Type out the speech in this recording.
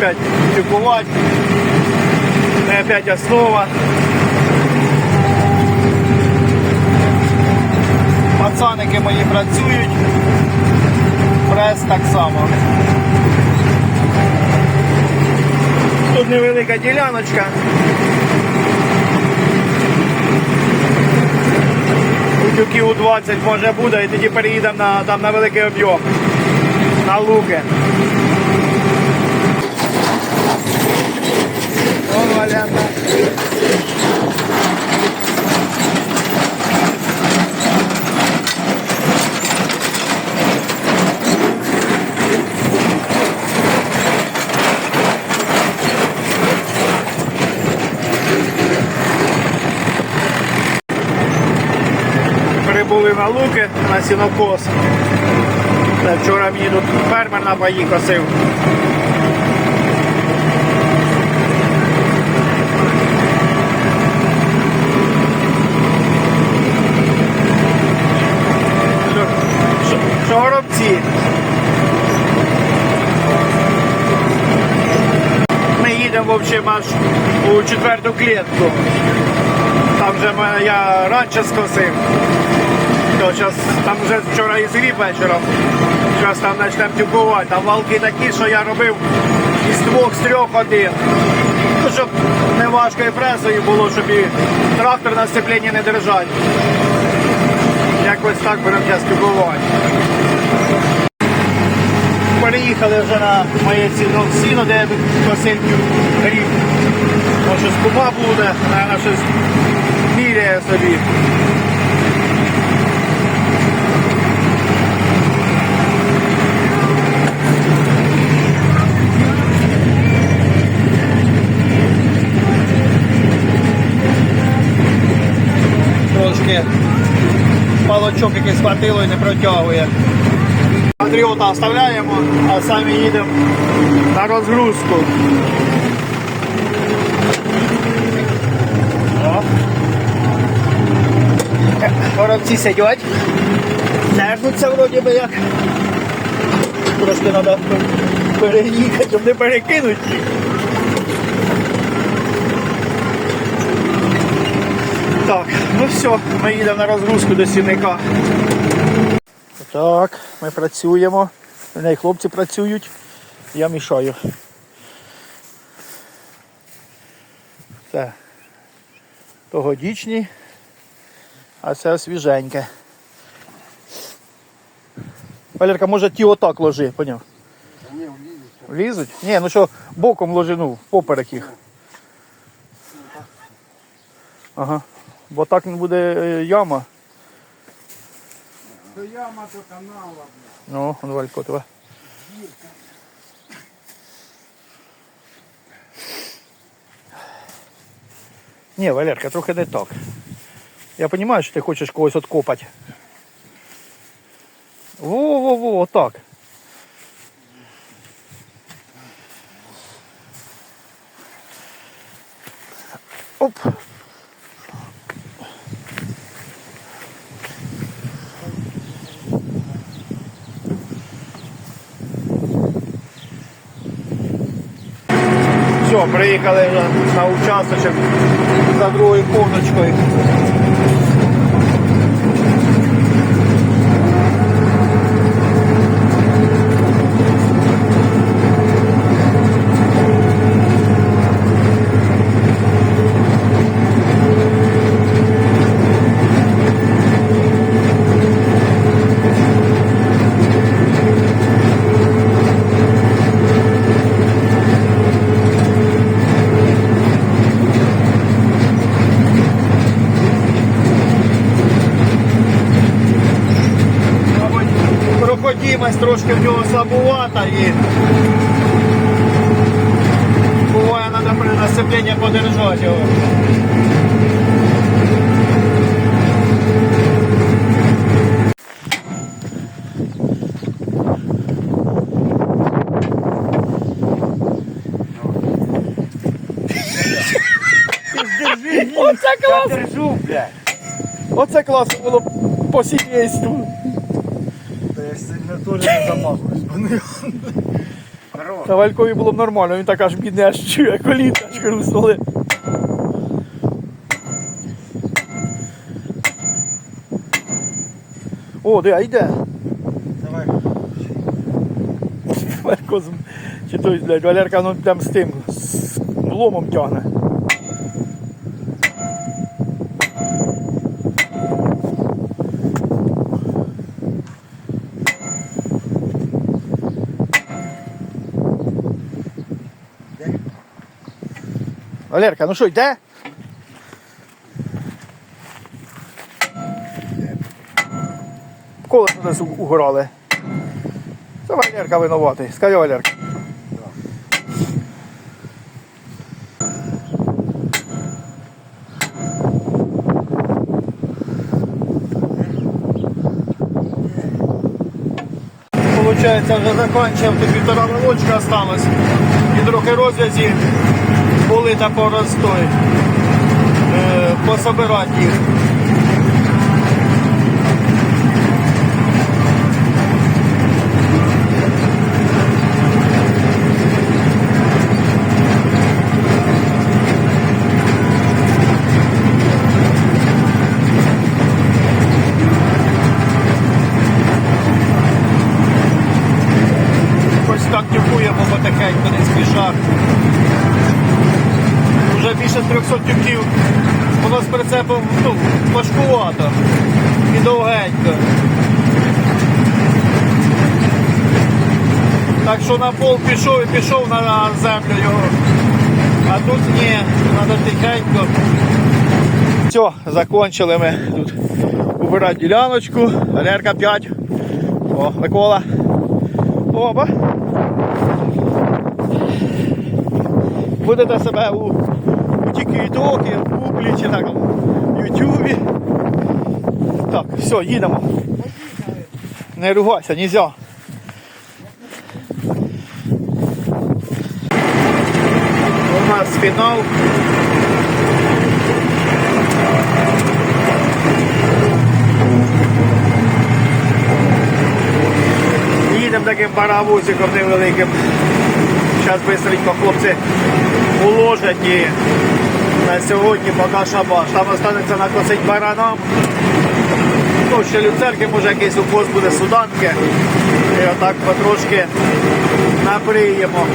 опять тюкувати. Не опять основа. Пацаники мої працюють. Прес так само. Тут невелика діляночка. Утюків у 20 може буде, і тоді переїдемо на, там на великий об'єм. На луки. На луки на сінокос. Вчора мені тут фермер на паї косив. Що- що- Що горобці? Ми їдемо в общем аж у четверту клітку. Там мене- я раніше скосив. Зараз там вже вчора і зріб вечором. Зараз там почнемо тюкувати. Там валки такі, що я робив із двох, з трьох один. Ну, щоб не важко і пресою було, щоб і трактор на сцепленні не держати. Якось так будемо зараз тюкувати. Переїхали вже на моє сіно, сіно де я гріб. Може з буде, наверное, щось міряє собі. Палочок якийсь схватило і не протягує. Патріота оставляємо, а самі їдемо на розгрузку. Коробці сидять. Держуться вроді би як. Трошки треба переїхати, щоб не перекинуть їх. Так, ну все, ми їдемо на розгрузку до сінника. Так, ми працюємо. У неї хлопці працюють. Я мішаю. Це тогодічні, а це свіженьке. Валерка, може ті отак ложи, поняв? Ні, влізуть. Ні, ну що, боком ложи, ну, поперек їх. Ага. Бо так не буде яма. То яма, то канала. Ну, он Валько тебе. Ні, Валерка, трохи не так. Я розумію, що ти хочеш когось откопати. Во-во-во, отак. Оп. Приїхали на участочок за другою повночкою. Проходимость трошки в нього слабувата і буває треба при насипленні подержати його. Оце клас! Держу, блядь. Оце класно було по сімейству. Та я сильно теж не замахуюсь. Вони Та Валькові було б нормально, він так аж бідний, аж чує коліна, аж хрустнули. О, де, а йде. Давай. Валько з... Чи той, блядь, Валерка ну там з тим, з ломом тягне. Валерка, ну що, йде? Десь у- угорали. Це Валерка винуватий. Скажи, Валерка. Получається, вже закінчив, тут півтора волочка осталось. І трохи розв'язі були та. Е, пособирати їх. Важкувато і довгенько. Так що на пол пішов і пішов на землю його. А тут ні, треба тихенько. Все, закончили ми тут убирати діляночку. Лерка 5. О, Микола. Оба. Будете себе у, у тіктокі, в гуглі чи так ютубі. Так, все, їдемо. Не ругайся, нельзя. У нас фінал. Їдемо таким паровозиком невеликим. Зараз швидко хлопці уложать і на сьогодні поки шабаш. Там останеться накосить баранам. Ну, ще люцерки, може якийсь укос буде суданки. І отак потрошки набриємо.